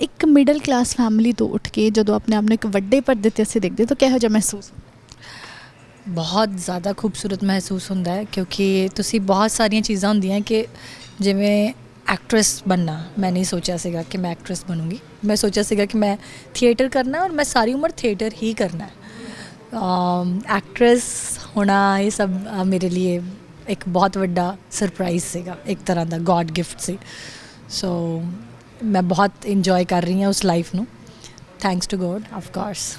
ਇੱਕ middle class family ਤੋਂ ਉੱਠ ਕੇ ਜਦੋਂ ਆਪਣੇ ਆਪ ਨੂੰ ਇੱਕ ਵੱਡੇ ਪਰਦੇ ਤੇ ਅਸੀਂ ਦੇਖਦੇ ਤਾਂ ਕਿਹੋ ਜਿਹਾ ਮਹਿਸੂਸ ਬਹੁਤ ਜ਼ਿਆਦਾ ਖੂਬਸੂਰਤ ਮਹਿਸੂਸ ਹੁੰਦਾ ਹੈ, ਕਿਉਂਕਿ ਤੁਸੀਂ ਬਹੁਤ ਸਾਰੀਆਂ ਚੀਜ਼ਾਂ ਹੁੰਦੀਆਂ ਕਿ ਜਿਵੇਂ ਐਕਟਰੈਸ ਬਣਨਾ, ਮੈਂ ਨਹੀਂ ਸੋਚਿਆ ਸੀਗਾ ਕਿ ਮੈਂ ਐਕਟਰੈਸ ਬਣੂੰਗੀ। ਮੈਂ ਸੋਚਿਆ ਸੀਗਾ ਕਿ ਮੈਂ ਥੀਏਟਰ ਕਰਨਾ ਔਰ ਮੈਂ ਸਾਰੀ ਉਮਰ ਥੀਏਟਰ ਹੀ ਕਰਨਾ ਹੈ। ਐਕਟਰੈਸ ਹੋਣਾ ਇਹ ਸਭ ਮੇਰੇ ਲਈ ਇੱਕ ਬਹੁਤ ਵੱਡਾ ਸਰਪ੍ਰਾਈਜ਼ ਸੀਗਾ, ਇੱਕ ਤਰ੍ਹਾਂ ਦਾ ਗੋਡ ਗਿਫਟ ਸੀ। ਸੋ ਮੈਂ ਬਹੁਤ ਇੰਜੋਏ ਕਰ ਰਹੀ ਹਾਂ ਉਸ ਲਾਈਫ ਨੂੰ। Thanks to God of course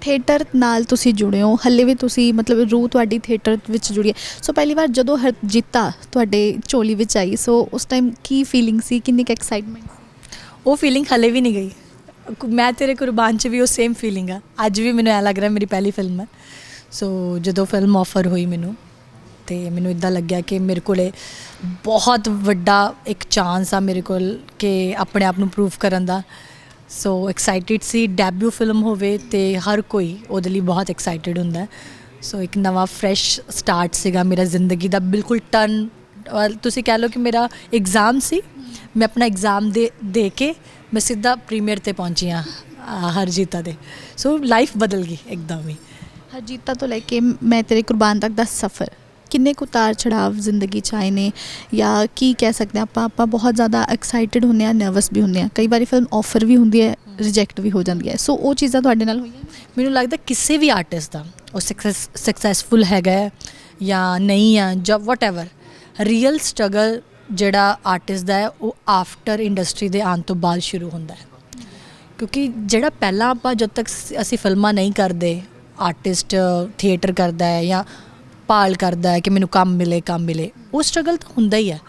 theatre ਨਾਲ ਤੁਸੀਂ ਜੁੜੇ ਹੋ। ਹੱਲੇ ਵੀ ਤੁਸੀਂ ਮਤਲਬ ਰੂਹ ਤੁਹਾਡੀ ਥੀਏਟਰ ਵਿੱਚ ਜੁੜੀ ਹੈ। ਸੋ ਪਹਿਲੀ ਵਾਰ ਜਦੋਂ ਹਰਜੀਤਾ ਤੁਹਾਡੇ ਝੋਲੀ ਵਿੱਚ ਆਈ ਸੋ ਉਸ ਟਾਈਮ ਕੀ ਫੀਲਿੰਗ ਸੀ? ਕਿੰਨੀ ਕੁ ਐਕਸਾਈਟਮੈਂਟ ਉਹ ਫੀਲਿੰਗ ਹਲੇ ਵੀ ਨਹੀਂ ਗਈ। ਮੈਂ ਤੇਰੇ ਕੁਰਬਾਨ ਚ ਵੀ ਉਹ ਸੇਮ ਫੀਲਿੰਗ ਆ। ਅੱਜ ਵੀ ਮੈਨੂੰ ਐ ਲੱਗ ਰਿਹਾ ਮੇਰੀ ਪਹਿਲੀ ਫਿਲਮ ਹੈ ਸੋ ਜਦੋਂ ਫਿਲਮ ਆਫਰ ਹੋਈ ਮੈਨੂੰ ਤੇ ਮੈਨੂੰ ਇਦਾਂ ਲੱਗਿਆ ਕਿ ਮੇਰੇ ਕੋਲੇ ਬਹੁਤ ਵੱਡਾ ਇੱਕ ਚਾਂਸ ਆ ਮੇਰੇ ਕੋਲ ਕਿ ਆਪਣੇ ਆਪ ਨੂੰ ਪ੍ਰੂਵ ਕਰਨ ਦਾ। ਸੋ ਐਕਸਾਈਟਿਡ ਸੀ ਡੈਬਿਊ ਫਿਲਮ ਹੋਵੇ ਤੇ ਹਰ ਕੋਈ ਉਹਦੇ ਲਈ ਬਹੁਤ ਐਕਸਾਈਟਿਡ ਹੁੰਦਾ। ਸੋ ਇੱਕ ਨਵਾਂ ਫਰੈਸ਼ ਸਟਾਰਟ ਸੀਗਾ ਮੇਰਾ ਜ਼ਿੰਦਗੀ ਦਾ, ਬਿਲਕੁਲ ਟਰਨ ਔਰ ਤੁਸੀਂ ਕਹਿ ਲਓ ਕਿ ਮੇਰਾ ਐਗਜ਼ਾਮ ਸੀ। ਮੈਂ ਆਪਣਾ ਐਗਜ਼ਾਮ ਦੇ ਦੇ ਕੇ ਮੈਂ ਸਿੱਧਾ ਪ੍ਰੀਮੀਅਰ ਤੇ ਪਹੁੰਚੀ ਹਾਂ ਹਰਜੀਤਾ ਦੇ। ਸੋ ਲਾਈਫ ਬਦਲ ਗਈ ਇੱਕਦਮ ਹੀ। ਹਰਜੀਤਾ ਤੋਂ ਲੈ ਕੇ ਮੈਂ ਤੇਰੇ ਕੁਰਬਾਨ ਤੱਕ ਦਾ ਸਫ਼ਰ। ਕਿੰਨੇ ਕੁ ਉਤਾਰ ਚੜਾਵ ਜ਼ਿੰਦਗੀ ਚ ਆਏ ਨੇ ਜਾਂ ਕੀ ਕਹਿ ਸਕਦੇ ਹਾਂ ਆਪਾਂ ਆਪਾਂ ਬਹੁਤ ਜ਼ਿਆਦਾ ਐਕਸਾਈਟਿਡ ਹੁੰਦੇ ਆ ਨਰਵਸ ਵੀ ਹੁੰਦੇ ਆ ਕਈ ਵਾਰੀ ਫਿਲਮ ਆਫਰ ਵੀ ਹੁੰਦੀ ਹੈ ਰਿਜੈਕਟ ਵੀ ਹੋ ਜਾਂਦੀ ਹੈ। ਸੋ ਉਹ ਚੀਜ਼ਾਂ ਤੁਹਾਡੇ ਨਾਲ ਹੋਈਆਂ ਮੈਨੂੰ ਲੱਗਦਾ ਕਿਸੇ ਵੀ ਆਰਟਿਸਟ ਦਾ ਉਹ ਸਕਸੈਸ ਸਕਸੈਸਫੁਲ ਹੈਗਾ ਹੈ ਜਾਂ ਨਹੀਂ ਆ ਜਾਂ ਵਟਐਵਰ ਰੀਅਲ ਸਟਰਗਲ ਜਿਹੜਾ ਆਰਟਿਸਟ ਦਾ ਹੈ ਉਹ ਆਫਟਰ ਇੰਡਸਟਰੀ ਦੇ ਆਉਣ ਤੋਂ ਬਾਅਦ ਸ਼ੁਰੂ ਹੁੰਦਾ ਹੈ। ਕਿਉਂਕਿ ਜਿਹੜਾ ਪਹਿਲਾਂ ਆਪਾਂ ਜਦ ਤੱਕ ਅਸੀਂ ਫਿਲਮਾਂ ਨਹੀਂ ਕਰਦੇ ਆਰਟਿਸਟ ਥੀਏਟਰ ਕਰਦਾ ਹੈ ਜਾਂ ਭਾਲ ਕਰਦਾ ਹੈ ਕਿ ਮੈਨੂੰ ਕੰਮ ਮਿਲੇ ਕੰਮ ਮਿਲੇ। ਉਹ ਸਟਰਗਲ ਤਾਂ ਹੁੰਦਾ ਹੀ ਹੈ।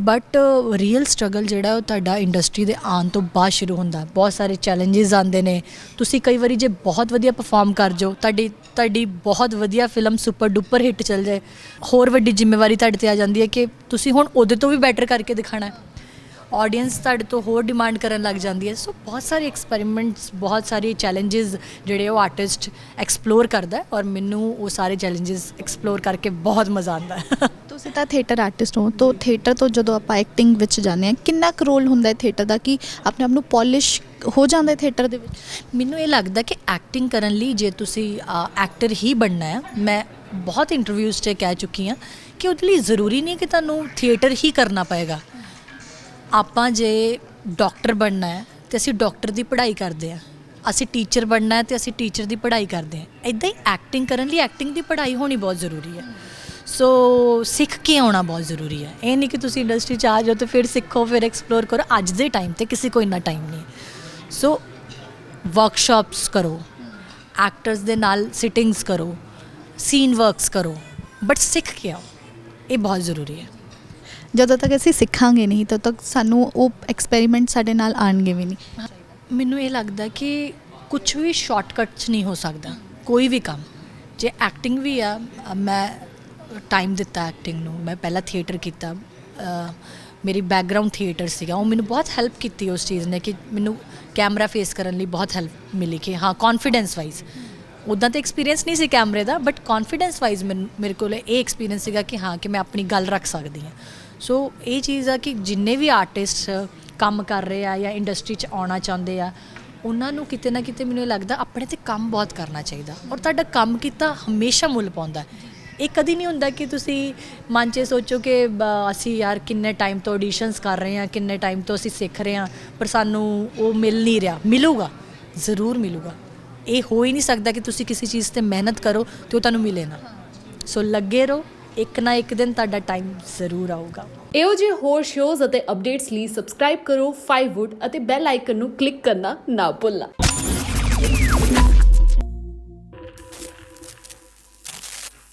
ਬਟ ਰੀਅਲ ਸਟਰਗਲ ਜਿਹੜਾ ਉਹ ਤੁਹਾਡਾ ਇੰਡਸਟਰੀ ਦੇ ਆਉਣ ਤੋਂ ਬਾਅਦ ਸ਼ੁਰੂ ਹੁੰਦਾ। ਬਹੁਤ ਸਾਰੇ ਚੈਲੰਜਸ ਆਉਂਦੇ ਨੇ। ਤੁਸੀਂ ਕਈ ਵਾਰੀ ਜੇ ਬਹੁਤ ਵਧੀਆ ਪਰਫਾਰਮ ਕਰ ਜਾਓ, ਤੁਹਾਡੀ ਤੁਹਾਡੀ ਬਹੁਤ ਵਧੀਆ ਫਿਲਮ ਸੁਪਰ ਡੁਪਰ ਹਿੱਟ ਚੱਲ ਜਾਏ। ਹੋਰ ਵੱਡੀ ਜ਼ਿੰਮੇਵਾਰੀ ਤੁਹਾਡੇ ਤੇ ਆ ਜਾਂਦੀ ਹੈ ਕਿ ਤੁਸੀਂ ਹੁਣ ਉਹਦੇ ਤੋਂ ਵੀ ਬੈਟਰ ਕਰਕੇ ਦਿਖਾਣਾ ਹੈ। ਆਡੀਅנס ਤੁਹਾਡੇ ਤੋਂ ਹੋਰ ਡਿਮਾਂਡ ਕਰਨ ਲੱਗ ਜਾਂਦੀ ਹੈ। ਸੋ ਬਹੁਤ ਸਾਰੇ ਐਕਸਪੈਰੀਮੈਂਟਸ ਬਹੁਤ ਸਾਰੇ ਚੈਲੰਜਸ ਜਿਹੜੇ ਉਹ ਆਰਟਿਸਟ ਐਕਸਪਲੋਰ ਕਰਦਾ ਹੈ ਔਰ ਮੈਨੂੰ ਉਹ ਸਾਰੇ ਚੈਲੰਜਸ ਐਕਸਪਲੋਰ ਕਰਕੇ ਬਹੁਤ ਮਜ਼ਾ ਆਉਂਦਾ ਹੈ। ਤੁਸੀਂ ਤਾਂ ਥੀਏਟਰ ਆਰਟਿਸਟ ਹੋ ਤਾਂ ਥੀਏਟਰ ਤੋਂ ਜਦੋਂ ਆਪਾਂ ਐਕਟਿੰਗ ਵਿੱਚ ਜਾਂਦੇ ਆ ਕਿੰਨਾ ਕੁ ਰੋਲ ਹੁੰਦਾ ਹੈ ਥੀਏਟਰ ਦਾ? ਕਿ ਆਪਣੇ ਆਪ ਨੂੰ ਪੋਲਿਸ਼ ਹੋ ਜਾਂਦਾ ਹੈ ਥੀਏਟਰ ਦੇ ਵਿੱਚ? ਮੈਨੂੰ ਇਹ ਲੱਗਦਾ ਕਿ ਐਕਟਿੰਗ ਕਰਨ ਲਈ ਜੇ ਤੁਸੀਂ ਐਕਟਰ ਹੀ ਬਣਨਾ ਹੈ ਮੈਂ ਬਹੁਤ ਇੰਟਰਵਿਊਜ਼ 'ਚ ਕਹਿ ਚੁੱਕੀ ਹਾਂ ਕਿ ਉਹਦੇ ਲਈ ਜ਼ਰੂਰੀ ਨਹੀਂ ਕਿ ਤੁਹਾਨੂੰ ਥੀਏਟਰ ਹੀ ਕਰਨਾ ਪਏਗਾ। ਆਪਾਂ ਜੇ ਡਾਕਟਰ ਬਣਨਾ ਹੈ ਤੇ ਅਸੀਂ ਡਾਕਟਰ ਦੀ ਪੜ੍ਹਾਈ ਕਰਦੇ ਹਾਂ। ਅਸੀਂ ਟੀਚਰ ਬਣਨਾ ਹੈ ਤੇ ਅਸੀਂ ਟੀਚਰ ਦੀ ਪੜ੍ਹਾਈ ਕਰਦੇ ਹਾਂ। ਇਦਾਂ ਹੀ ਐਕਟਿੰਗ ਕਰਨ ਲਈ ਐਕਟਿੰਗ ਦੀ ਪੜ੍ਹਾਈ ਹੋਣੀ ਬਹੁਤ ਜ਼ਰੂਰੀ ਹੈ। ਸੋ ਸਿੱਖ ਕੇ ਆਉਣਾ ਬਹੁਤ ਜ਼ਰੂਰੀ ਹੈ। ਇਹ ਨਹੀਂ ਕਿ ਤੁਸੀਂ ਇੰਡਸਟਰੀ 'ਚ ਆ ਜਾਓ ਤੇ ਫਿਰ ਸਿੱਖੋ, ਫਿਰ ਐਕਸਪਲੋਰ ਕਰੋ। ਅੱਜ ਦੇ ਟਾਈਮ ਤੇ ਕਿਸੇ ਕੋਲ ਇੰਨਾ ਟਾਈਮ ਨਹੀਂ ਹੈ। ਸੋ ਵਰਕਸ਼ਾਪਸ ਕਰੋ। ਐਕਟਰਸ ਦੇ ਨਾਲ ਸਿਟਿੰਗਸ ਕਰੋ। ਸੀਨ ਵਰਕਸ ਕਰੋ। ਬਟ ਸਿੱਖ ਕੇ ਆਓ। ਇਹ ਬਹੁਤ ਜ਼ਰੂਰੀ ਹੈ। ਜਦੋਂ ਤੱਕ ਅਸੀਂ ਸਿੱਖਾਂਗੇ ਨਹੀਂ, ਤਦ ਤੱਕ ਸਾਨੂੰ ਉਹ ਐਕਸਪੈਰੀਮੈਂਟ ਸਾਡੇ ਨਾਲ ਆਣਗੇ ਵੀ ਨਹੀਂ। ਮੈਨੂੰ ਇਹ ਲੱਗਦਾ ਕਿ ਕੁਝ ਵੀ ਸ਼ਾਰਟਕਟ 'ਚ ਨਹੀਂ ਹੋ ਸਕਦਾ, ਕੋਈ ਵੀ ਕੰਮ। ਜੇ ਐਕਟਿੰਗ ਵੀ ਆ ਮੈਂ ਟਾਈਮ ਦਿੱਤਾ ਐਕਟਿੰਗ ਨੂੰ, ਮੈਂ ਪਹਿਲਾਂ ਥੀਏਟਰ ਕੀਤਾ ਮੇਰੀ ਬੈਕਗ੍ਰਾਉਂਡ ਥੀਏਟਰ ਸੀਗਾ। ਉਹ ਮੈਨੂੰ ਬਹੁਤ ਹੈਲਪ ਕੀਤੀ ਉਸ ਚੀਜ਼ ਨੇ ਕਿ ਮੈਨੂੰ ਕੈਮਰਾ ਫੇਸ ਕਰਨ ਲਈ ਬਹੁਤ ਹੈਲਪ ਮਿਲੀ ਕਿ ਹਾਂ ਕੌਨਫੀਡੈਂਸ ਵਾਈਜ਼ ਉਦਾਂ ਤਾਂ ਐਕਸਪੀਰੀਅੰਸ ਨਹੀਂ ਸੀ ਕੈਮਰੇ ਦਾ ਬਟ ਕੌਨਫੀਡੈਂਸ ਵਾਈਜ਼ ਮੇਰੇ ਕੋਲ ਇਹ ਐਕਸਪੀਰੀਅੰਸ ਸੀਗਾ ਕਿ ਹਾਂ, ਕਿ ਮੈਂ ਆਪਣੀ ਗੱਲ ਰੱਖ ਸਕਦੀ ਹਾਂ। ਸੋ ਇਹ ਚੀਜ਼ ਆ ਕਿ ਜਿੰਨੇ ਵੀ ਆਰਟਿਸਟ ਕੰਮ ਕਰ ਰਹੇ ਆ ਜਾਂ ਇੰਡਸਟਰੀ 'ਚ ਆਉਣਾ ਚਾਹੁੰਦੇ ਆ, ਉਹਨਾਂ ਨੂੰ ਕਿਤੇ ਨਾ ਕਿਤੇ ਮੈਨੂੰ ਇਹ ਲੱਗਦਾ ਆਪਣੇ ਤੇ ਕੰਮ ਬਹੁਤ ਕਰਨਾ ਚਾਹੀਦਾ। ਔਰ ਤੁਹਾਡਾ ਕੰਮ ਕੀਤਾ ਹਮੇਸ਼ਾ ਮੁੱਲ ਪਾਉਂਦਾ ਇਹ ਕਦੀ ਨਹੀਂ ਹੁੰਦਾ ਕਿ ਤੁਸੀਂ ਮਨ 'ਚ ਸੋਚੋ ਕਿ, ਬ- ਅਸੀਂ ਯਾਰ ਕਿੰਨੇ ਟਾਈਮ ਤੋਂ ਆਡੀਸ਼ਨਸ ਕਰ ਰਹੇ ਹਾਂ, ਕਿੰਨੇ ਟਾਈਮ ਤੋਂ ਅਸੀਂ ਸਿੱਖ ਰਹੇ ਹਾਂ, ਪਰ ਸਾਨੂੰ ਉਹ ਮਿਲ ਨਹੀਂ ਰਿਹਾ। ਮਿਲੂਗਾ, ਜ਼ਰੂਰ ਮਿਲੂਗਾ। ਇਹ ਹੋ ਹੀ ਨਹੀਂ ਸਕਦਾ ਕਿ ਤੁਸੀਂ ਕਿਸੇ ਚੀਜ਼ ਤੇ ਮਿਹਨਤ ਕਰੋ ਤੇ ਉਹ ਤੁਹਾਨੂੰ ਮਿਲੇ ਨਾ। ਸੋ ਲੱਗੇ ਰਹੋ, ਇੱਕ ਨਾ ਇੱਕ ਦਿਨ ਤੁਹਾਡਾ ਟਾਈਮ ਜ਼ਰੂਰ ਆਊਗਾ। ਇਹੋ ਜਿਹੇ ਹੋਰ ਸ਼ੋਜ਼ ਅਤੇ ਅਪਡੇਟਸ ਲਈ ਸਬਸਕ੍ਰਾਈਬ ਕਰੋ 5wood ਅਤੇ ਬੈਲ ਆਈਕਨ ਨੂੰ ਕਲਿੱਕ ਕਰਨਾ ਨਾ ਭੁੱਲਣਾ।